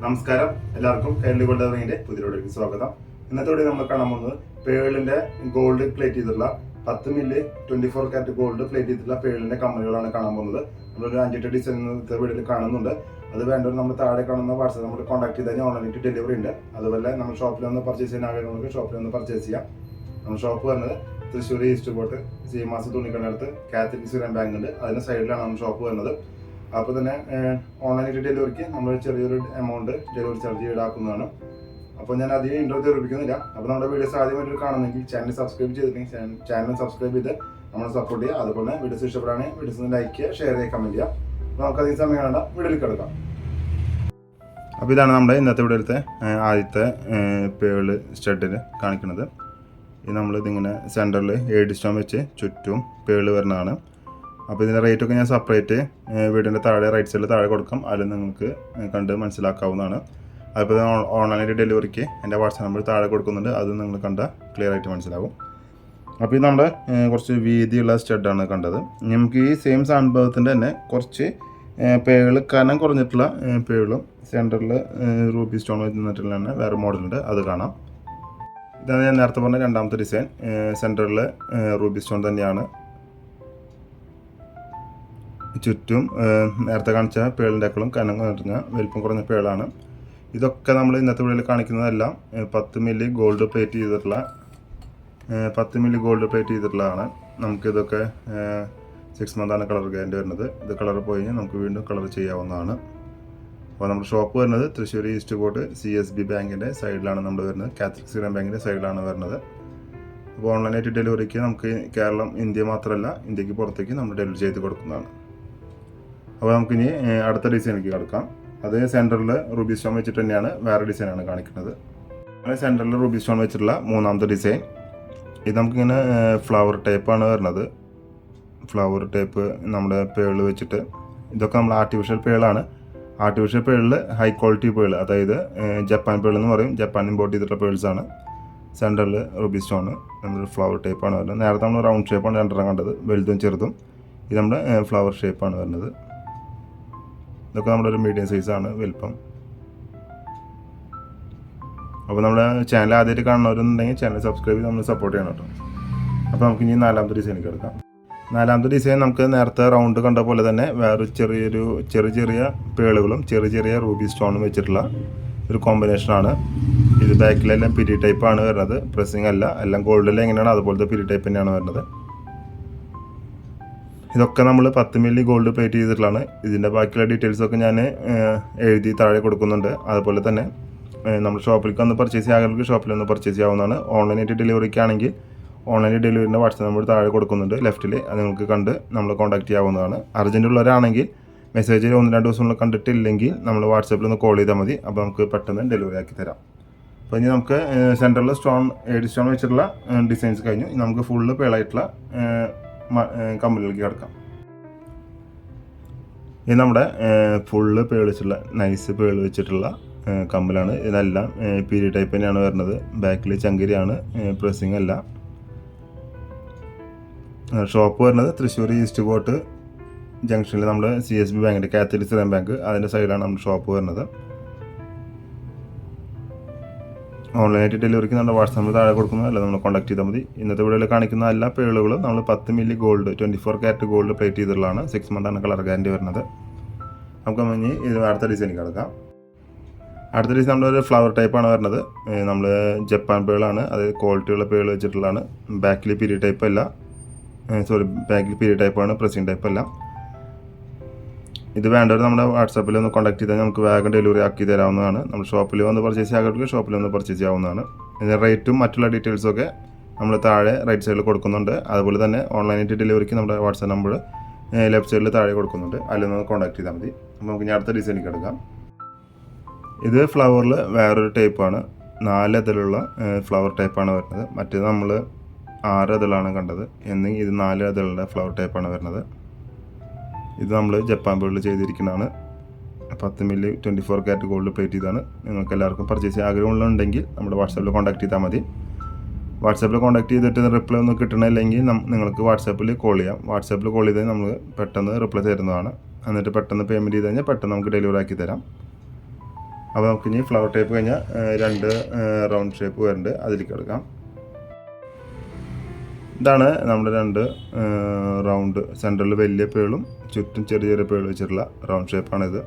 നമസ്കാരം. എല്ലാവർക്കും കൈരളി ഗോൾഡ് അറിയിന്റെ പുതിയൊരു സ്വാഗതം. ഇന്നത്തോടെ നമ്മൾ കാണാൻ പോകുന്നത് പേളിന്റെ ഗോൾഡ് പ്ലേറ്റ് ചെയ്തിട്ടുള്ള പത്ത് mil twenty four carat gold plate ചെയ്തിട്ടുള്ള പേളിന്റെ കമ്മലുകളാണ് കാണാൻ പോകുന്നത്. നമ്മളൊരു അഞ്ചെട്ട് ഡിസൈൻ വീഡിയോയിൽ കാണുന്നുണ്ട്. അത് വേണ്ടവർ നമ്മൾ താഴെ കാണുന്ന വാട്സാപ്പ് നമ്മൾ കോൺടാക്ട് ചെയ്ത് കഴിഞ്ഞാൽ ഓൺലൈനായിട്ട് ഡെലിവറി ഉണ്ട്. അതുപോലെ നമ്മൾ ഷോപ്പിൽ ഒന്ന് പർച്ചേസ് ചെയ്യാൻ ആഗ്രഹമുണ്ടെങ്കിൽ ഷോപ്പിൽ ഒന്ന് പർച്ചേസ് ചെയ്യാം. നമ്മൾ ഷോപ്പ് വരുന്നത് Thrissur East Fort Seemas തുണിക്കടടുത്ത് കാത്തലിക് സുരൻ ബാങ്ക് ഉണ്ട്. അതിന്റെ സൈഡിലാണ് നമ്മൾ ഷോപ്പ് വരുന്നത്. അപ്പോൾ തന്നെ ഓൺലൈനായിട്ട് ഡെലിവറിക്ക് നമ്മൾ ചെറിയൊരു എമൗണ്ട് ഡെലിവറി ചാർജ് ഈടാക്കുന്നതാണ്. അപ്പോൾ ഞാൻ അധികം ഇൻട്രോ തെറിപ്പിക്കുന്നില്ല. അപ്പോൾ നമ്മുടെ വീഡിയോസ് ആദ്യമായിട്ട് കാണുന്നെങ്കിൽ ചാനൽ സബ്സ്ക്രൈബ് ചെയ്തിട്ടുണ്ടെങ്കിൽ ചാനൽ സബ്സ്ക്രൈബ് ചെയ്ത് നമ്മളെ സപ്പോർട്ട് ചെയ്യുക. അതുപോലെ തന്നെ വീഡിയോസ് ഇഷ്ടപ്പെടുകയാണെങ്കിൽ വീഡിയോസ് ലൈക്ക് ചെയ്യുക ഷെയർ ചെയ്യുക കമന്റ് ചെയ്യുക. അപ്പോൾ നമുക്ക് അധികം സമയം വേണ്ട. വീഡിയോയിൽ കിടക്കാം. അപ്പോൾ ഇതാണ് നമ്മുടെ ഇന്നത്തെ വീഡിയോയിലത്തെ ആദ്യത്തെ പേൾ സ്റ്റഡിൽ കാണിക്കുന്നത്. ഇത് നമ്മളിതിങ്ങനെ സെന്ററിൽ ഏഴ് സ്റ്റോൺ വെച്ച് ചുറ്റും പേൾ വരുന്നതാണ്. അപ്പോൾ ഇതിന്റെ റേറ്റൊക്കെ ഞാൻ സെപ്പറേറ്റ് വീടിന്റെ താഴെ റൈറ്റ് സൈഡിൽ താഴെ കൊടുക്കാം. അതിൽ നിങ്ങൾക്ക് കണ്ട് മനസ്സിലാക്കാവുന്നതാണ്. അതിപ്പോൾ ഓൺലൈനായിട്ട് ഡെലിവറിക്ക് എന്റെ വാട്സാപ്പ് നമ്പർ താഴെ കൊടുക്കുന്നുണ്ട്. അത് നിങ്ങൾ കണ്ട ക്ലിയർ ആയിട്ട് മനസ്സിലാവും. അപ്പോൾ ഇത് നമ്മുടെ കുറച്ച് വീതിയുള്ള സ്റ്റഡാണ് കണ്ടത്. നമുക്ക് ഈ സെയിം സംഭവത്തിന്റെ തന്നെ കുറച്ച് പേൾ കനം കുറഞ്ഞിട്ടുള്ള പേളും സെന്ററിൽ റൂബി സ്റ്റോൺ വെച്ചിട്ടുള്ള തന്നെ വേറെ മോഡലുണ്ട് അത് കാണാം. ഇതാണ് ഞാൻ നേരത്തെ പറഞ്ഞ രണ്ടാമത്തെ ഡിസൈൻ സെന്ററിൽ റൂബി സ്റ്റോൺ തന്നെയാണ്. ചുറ്റും നേരത്തെ കാണിച്ച പേളിന്റെ അക്കളും കനം കുറഞ്ഞ വലിപ്പം കുറഞ്ഞ പേളാണ്. ഇതൊക്കെ നമ്മൾ ഇന്നത്തെ വീഡിയോയിൽ കാണിക്കുന്നതെല്ലാം പത്ത് മില്ലി ഗോൾഡ് പ്ലേറ്റ് ചെയ്തിട്ടുള്ള പത്ത് മില്ലി ഗോൾഡ് പ്ലേറ്റ് ചെയ്തിട്ടുള്ളതാണ്. നമുക്കിതൊക്കെ സിക്സ് മന്താണ് കളർ ഗ്യാരണ്ടി വരുന്നത്. ഇത് കളർ പോയി കഴിഞ്ഞാൽ നമുക്ക് വീണ്ടും കളർ ചെയ്യാവുന്നതാണ്. അപ്പോൾ നമ്മുടെ ഷോപ്പ് വരുന്നത് തൃശ്ശൂർ ഈസ്റ്റ് കോട്ട് സി എസ് ബി ബാങ്കിന്റെ സൈഡിലാണ് നമ്മൾ വരുന്നത്. കാത്തലിക് സിഗ്രാം ബാങ്കിന്റെ സൈഡിലാണ് വരുന്നത്. അപ്പോൾ ഓൺലൈനായിട്ട് ഡെലിവറിക്ക് നമുക്ക് കേരളം ഇന്ത്യ മാത്രമല്ല ഇന്ത്യയ്ക്ക് പുറത്തേക്ക് നമ്മൾ ഡെലിവറി ചെയ്ത് കൊടുക്കുന്നതാണ്. അപ്പോൾ നമുക്കിനി അടുത്ത ഡിസൈനിലേക്ക് കിടക്കാം. അത് സെന്ററിൽ റൂബി സ്റ്റോൺ വെച്ചിട്ട് തന്നെയാണ് വേറെ ഡിസൈനാണ് കാണിക്കുന്നത്. അങ്ങനെ സെന്ററിൽ റൂബി സ്റ്റോൺ വെച്ചിട്ടുള്ള മൂന്നാമത്തെ ഡിസൈൻ. ഇത് നമുക്കിങ്ങനെ ഫ്ലവർ ടൈപ്പാണ് വരുന്നത്. ഫ്ലവർ ടൈപ്പ് നമ്മുടെ പേൾ വെച്ചിട്ട്. ഇതൊക്കെ നമ്മൾ ആർട്ടിഫിഷ്യൽ പേളാണ് ആർട്ടിഫിഷ്യൽ പേളിൽ ഹൈ ക്വാളിറ്റി പേൾ അതായത് ജപ്പാൻ പേൾ എന്ന് പറയും. ജപ്പാൻ ഇമ്പോർട്ട് ചെയ്തിട്ടുള്ള പേൾസ് ആണ്. സെന്ററിൽ റൂബി സ്റ്റോൺ നമ്മുടെ ഫ്ലവർ ടൈപ്പാണ് വരുന്നത്. നേരത്തെ നമ്മൾ റൗണ്ട് ഷേപ്പാണ് രണ്ടെണ്ണം കണ്ടത്. വലുതും ചെറുതും. ഇത് നമ്മുടെ ഫ്ലവർ ഷേപ്പാണ് വരുന്നത്. ഇതൊക്കെ നമ്മുടെ ഒരു മീഡിയം സൈസാണ് വലിപ്പം. അപ്പോൾ നമ്മുടെ ചാനൽ ആദ്യമായിട്ട് കാണുന്നവരുണ്ടെങ്കിൽ ചാനൽ സബ്സ്ക്രൈബ് ചെയ്ത് നമ്മൾ സപ്പോർട്ട് ചെയ്യണം കേട്ടോ. അപ്പോൾ നമുക്ക് ഇനി നാലാമത്തെ ഡിസൈനിലേക്ക് എടുക്കാം നാലാമത്തെ ഡിസൈൻ നമുക്ക് നേരത്തെ റൗണ്ട് കണ്ട പോലെ തന്നെ വേറെ ചെറിയൊരു ചെറിയ ചെറിയ പേളുകളും ചെറിയ ചെറിയ റൂബി സ്റ്റോണും വെച്ചിട്ടുള്ള ഒരു കോമ്പിനേഷനാണ് ഇത് ബാക്കിലെല്ലാം പിരി ടൈപ്പാണ് വരുന്നത്. പ്രസ്സിങ് അല്ല എല്ലാം ഗോൾഡിൽ എങ്ങനെയാണ് അതുപോലത്തെ പിരി ടൈപ്പ് തന്നെയാണ് വരുന്നത്. ഇതൊക്കെ നമ്മൾ പത്ത് മില്ലി ഗോൾഡ് പ്ലേറ്റ് ചെയ്തിട്ടുള്ളതാണ്. ഇതിന്റെ ബാക്കിയുള്ള ഡീറ്റെയിൽസൊക്കെ ഞാൻ എഴുതി താഴെ കൊടുക്കുന്നുണ്ട്. അതുപോലെ തന്നെ നമ്മൾ ഷോപ്പിലേക്ക് വന്ന് പർച്ചേസ് ചെയ്യാൻ ഷോപ്പിൽ ഒന്ന് പർച്ചേസ് ചെയ്യാവുന്നതാണ്. ഓൺലൈനായിട്ട് ഡെലിവറിക്ക് ആണെങ്കിൽ ഓൺലൈൻ ഡെലിവറിന്റെ വാട്സാപ്പ് നമ്പർ താഴെ കൊടുക്കുന്നുണ്ട്. ലെഫ്റ്റിൽ അത് നിങ്ങൾക്ക് കണ്ട് നമ്മൾ കോൺടാക്ട് ചെയ്യാവുന്നതാണ്. അർജന്റ് ഉള്ളവരാണെങ്കിൽ മെസ്സേജ് ഒന്ന് രണ്ട് ദിവസം കൊണ്ട് കണ്ടിട്ടില്ലെങ്കിൽ നമ്മൾ വാട്സാപ്പിൽ ഒന്ന് കോൾ ചെയ്താൽ മതി. അപ്പോൾ നമുക്ക് പെട്ടെന്ന് ഡെലിവറി ആക്കി തരാം. അപ്പോൾ ഇനി നമുക്ക് സെന്ററിൽ സ്റ്റോൺ ഏഴ് സ്റ്റോൺ വെച്ചിട്ടുള്ള ഡിസൈൻസ് കഴിഞ്ഞു. നമുക്ക് ഫുള്ള് പേളായിട്ടുള്ള കമ്പനിയിലേക്ക് കിടക്കാം. ഇത് നമ്മുടെ ഫുള്ള് പേളിച്ചുള്ള നൈസ് പേൾ വെച്ചിട്ടുള്ള കമ്പലാണ് ഇതെല്ലാം പീരി ടൈപ്പ് തന്നെയാണ് വരുന്നത്. ബാക്കിൽ ചങ്കരിയാണ് പ്രസ്സിങ് അല്ല. ഷോപ്പ് വരുന്നത് തൃശ്ശൂർ ഈസ്റ്റ് പോർട്ട് ജംഗ്ഷനിൽ നമ്മുടെ സി എസ് ബി ബാങ്കിന്റെ കാത്തലിക് സ്ഥലം ബാങ്ക് അതിന്റെ സൈഡിലാണ് നമ്മുടെ ഷോപ്പ് വരുന്നത്. ഓൺലൈനായിട്ട് ഡെലിവറിക്ക് നമ്മുടെ വാട്സാപ്പ് നമ്പർ താഴെ കൊടുക്കുന്നത് അല്ല നമ്മൾ കോൺടാക്ട് ചെയ്താൽ മതി. ഇന്നത്തെ വീഡിയോയിൽ കാണിക്കുന്ന എല്ലാ പേളുകളും നമ്മൾ പത്ത് milli gold twenty four carat gold plate ചെയ്തിട്ടുള്ളതാണ് സിക്സ് മന്താണ് കളർ ഗ്യാരണ്ടി വരുന്നത്. നമുക്ക് മഞ്ഞ് ഇത് അടുത്ത ഡിസൈൻ കിടക്കാം. അടുത്ത ഡിസൈൻ നമ്മുടെ ഒരു ഫ്ലവർ ടൈപ്പാണ് വരുന്നത്. നമ്മൾ ജപ്പാൻ പേളാണ്. അത് ക്വാളിറ്റിയുള്ള പേൾ വെച്ചിട്ടുള്ളതാണ്. ബാക്കിൽ പിരി ടൈപ്പ് അല്ല. സോറി ബാക്കിൽ പിരി ടൈപ്പാണ് പ്രസിംഗ് ടൈപ്പ് അല്ല. ഇത് വേണ്ടവർ നമ്മുടെ വാട്സാപ്പിൽ ഒന്ന് കോൺടാക്ട് ചെയ്താൽ നമുക്ക് വേഗം ഡെലിവറി ആക്കി തരാവുന്നതാണ്. നമ്മൾ ഷോപ്പിൽ വന്ന് പർച്ചേസ് ചെയ്യാൻ ഷോപ്പിൽ വന്ന് പർച്ചേസ് ചെയ്യാവുന്നതാണ്. ഇതിന്റെ റേറ്റും മറ്റുള്ള ഡീറ്റെയിൽസും ഒക്കെ നമ്മൾ താഴെ റൈറ്റ് സൈഡിൽ കൊടുക്കുന്നുണ്ട്. അതുപോലെ തന്നെ ഓൺലൈനായിട്ട് ഡെലിവറിക്ക് നമ്മുടെ വാട്സാപ്പ് നമ്പർ ലെഫ്റ്റ് സൈഡിൽ താഴെ കൊടുക്കുന്നുണ്ട്. അതിൽ നിന്ന് കോൺടാക്ട് ചെയ്താൽ മതി. അപ്പോൾ നമുക്ക് ഇനി അടുത്ത ഡിസൈനിലേക്ക് എടുക്കാം. ഇത് ഫ്ലവറിൽ വേറൊരു ടൈപ്പാണ് നാല് ഇതിലുള്ള ഫ്ലവർ ടൈപ്പാണ് വരുന്നത്. മറ്റേത് നമ്മൾ ആറ് ഇതിലാണ് കണ്ടത്. എന്നീ ഇത് നാല് ഇതിലുള്ള ഫ്ലവർ ടൈപ്പാണ് വരുന്നത്. ഇത് നമ്മൾ ജപ്പാൻ ബോർഡിൽ ചെയ്തിരിക്കുന്നതാണ്. പത്ത് milli twenty four carat gold plate ചെയ്താണ് നിങ്ങൾക്ക് എല്ലാവർക്കും പർച്ചേസ് ചെയ്യാൻ ആഗ്രഹമുള്ളതുണ്ടെങ്കിൽ നമ്മുടെ വാട്സാപ്പിൽ കോൺടാക്ട് ചെയ്താൽ മതി. വാട്സാപ്പിൽ കോൺടാക്ട് ചെയ്തിട്ട് റിപ്ലൈ ഒന്നും കിട്ടണില്ലെങ്കിൽ നം- നിങ്ങൾക്ക് വാട്സാപ്പിൽ കോൾ ചെയ്യാം. വാട്സാപ്പിൽ കോൾ ചെയ്താൽ നമ്മൾ പെട്ടെന്ന് റിപ്ലൈ തരുന്നതാണ്. എന്നിട്ട് പെട്ടെന്ന് പേയ്മെന്റ് ചെയ്ത് കഴിഞ്ഞാൽ പെട്ടെന്ന് നമുക്ക് ഡെലിവറി ആക്കി തരാം. അപ്പോൾ നമുക്ക് ഇനി ഫ്ലവർ ടൈപ്പ് കഴിഞ്ഞാൽ രണ്ട് റൗണ്ട് ഷേപ്പ് വരുന്നുണ്ട്. അതിലേക്ക് എടുക്കാം. ഇതാണ് നമ്മുടെ രണ്ട് റൗണ്ട് സെന്ററിൽ വലിയ പേളും ചുറ്റും ചെറിയ ചെറിയ പേൾ വെച്ചിട്ടുള്ള റൗണ്ട് ഷേപ്പാണിത്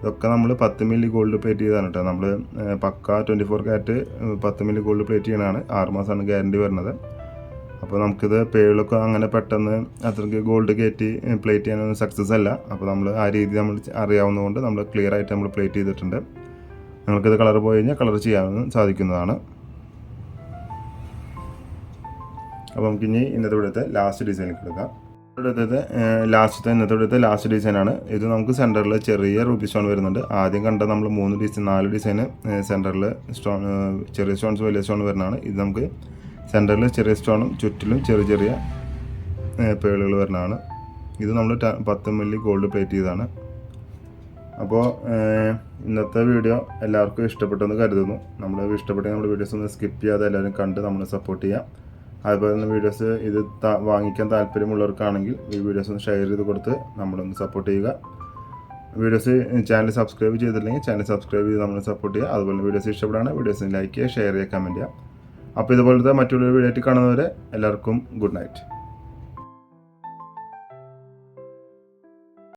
ഇതൊക്കെ നമ്മൾ പത്ത് മില്ലി ഗോൾഡ് പ്ലേറ്റ് ചെയ്താണ് കേട്ടോ നമ്മൾ പക്ക ട്വന്റി ഫോർ ക്യാരറ്റ് പത്ത് മില്ലി ഗോൾഡ് പ്ലേറ്റ് ചെയ്യണതാണ്. ആറ് മാസമാണ് ഗ്യാരണ്ടി വരുന്നത്. അപ്പോൾ നമുക്കിത് പേളൊക്കെ അങ്ങനെ പെട്ടെന്ന് അത്രയ്ക്ക് ഗോൾഡ് കയറ്റി പ്ലേറ്റ് ചെയ്യാനൊന്നും സക്സസ് അല്ല. അപ്പോൾ നമ്മൾ ആ രീതി നമ്മൾ അറിയാവുന്നതുകൊണ്ട് നമ്മൾ ക്ലിയർ ആയിട്ട് നമ്മൾ പ്ലേറ്റ് ചെയ്തിട്ടുണ്ട്. നിങ്ങൾക്കിത് കളർ പോയി കഴിഞ്ഞാൽ കളർ ചെയ്യാൻ സാധിക്കുന്നതാണ്. അപ്പോൾ നമുക്കിനി ഇന്നത്തെ ഇവിടുത്തെ ലാസ്റ്റ് ഡിസൈനിൽ കിടക്കാം ഇവിടുത്തത് ലാസ്റ്റ് ഇന്നത്തെ ഇവിടുത്തെ ലാസ്റ്റ് ഡിസൈനാണ് ഇത് നമുക്ക് സെന്ററിൽ ചെറിയ റൂബി സ്റ്റോൺ വരുന്നുണ്ട്. ആദ്യം കണ്ട നമ്മൾ മൂന്ന് ഡിസൈൻ നാല് ഡിസൈന് സെന്ററിൽ സ്റ്റോൺ ചെറിയ സ്റ്റോൺസ് വലിയ സ്റ്റോൺ വരുന്നതാണ്. ഇത് നമുക്ക് സെന്ററിൽ ചെറിയ സ്റ്റോണും ചുറ്റിലും ചെറിയ ചെറിയ പേളുകൾ വരുന്നതാണ്. ഇത് നമ്മൾ പത്ത് മില്ലി ഗോൾഡ് പ്ലേറ്റ് ചെയ്തതാണ്. അപ്പോൾ ഇന്നത്തെ വീഡിയോ എല്ലാവർക്കും ഇഷ്ടപ്പെട്ടെന്ന് കരുതുന്നു. നമ്മൾ ഇഷ്ടപ്പെട്ടെങ്കിൽ നമ്മുടെ വീഡിയോസ് ഒന്ന് സ്കിപ്പ് ചെയ്യാതെ എല്ലാവരും കണ്ട് നമ്മളെ സപ്പോർട്ട് ചെയ്യാം. അതുപോലെ തന്നെ വീഡിയോസ് ഇത് വാങ്ങിക്കാൻ താല്പര്യമുള്ളവർക്കാണെങ്കിൽ ഈ വീഡിയോസ് ഒന്ന് ഷെയർ ചെയ്ത് കൊടുത്ത് നമ്മളൊന്ന് സപ്പോർട്ട് ചെയ്യുക. വീഡിയോസ് ചാനൽ സബ്സ്ക്രൈബ് ചെയ്തിട്ടില്ലെങ്കിൽ ചാനൽ സബ്സ്ക്രൈബ് ചെയ്ത് നമ്മളെ സപ്പോർട്ട് ചെയ്യുക. അതുപോലെ വീഡിയോസ് ഇഷ്ടപ്പെടുകയാണ് വീഡിയോസ് ലൈക്ക് ചെയ്യുക ഷെയർ ചെയ്യുക കമന്റ് ചെയ്യുക. അപ്പോൾ ഇതുപോലത്തെ മറ്റുള്ളൊരു വീഡിയോ ആയിട്ട് കാണുന്നവരെ എല്ലാവർക്കും ഗുഡ് നൈറ്റ്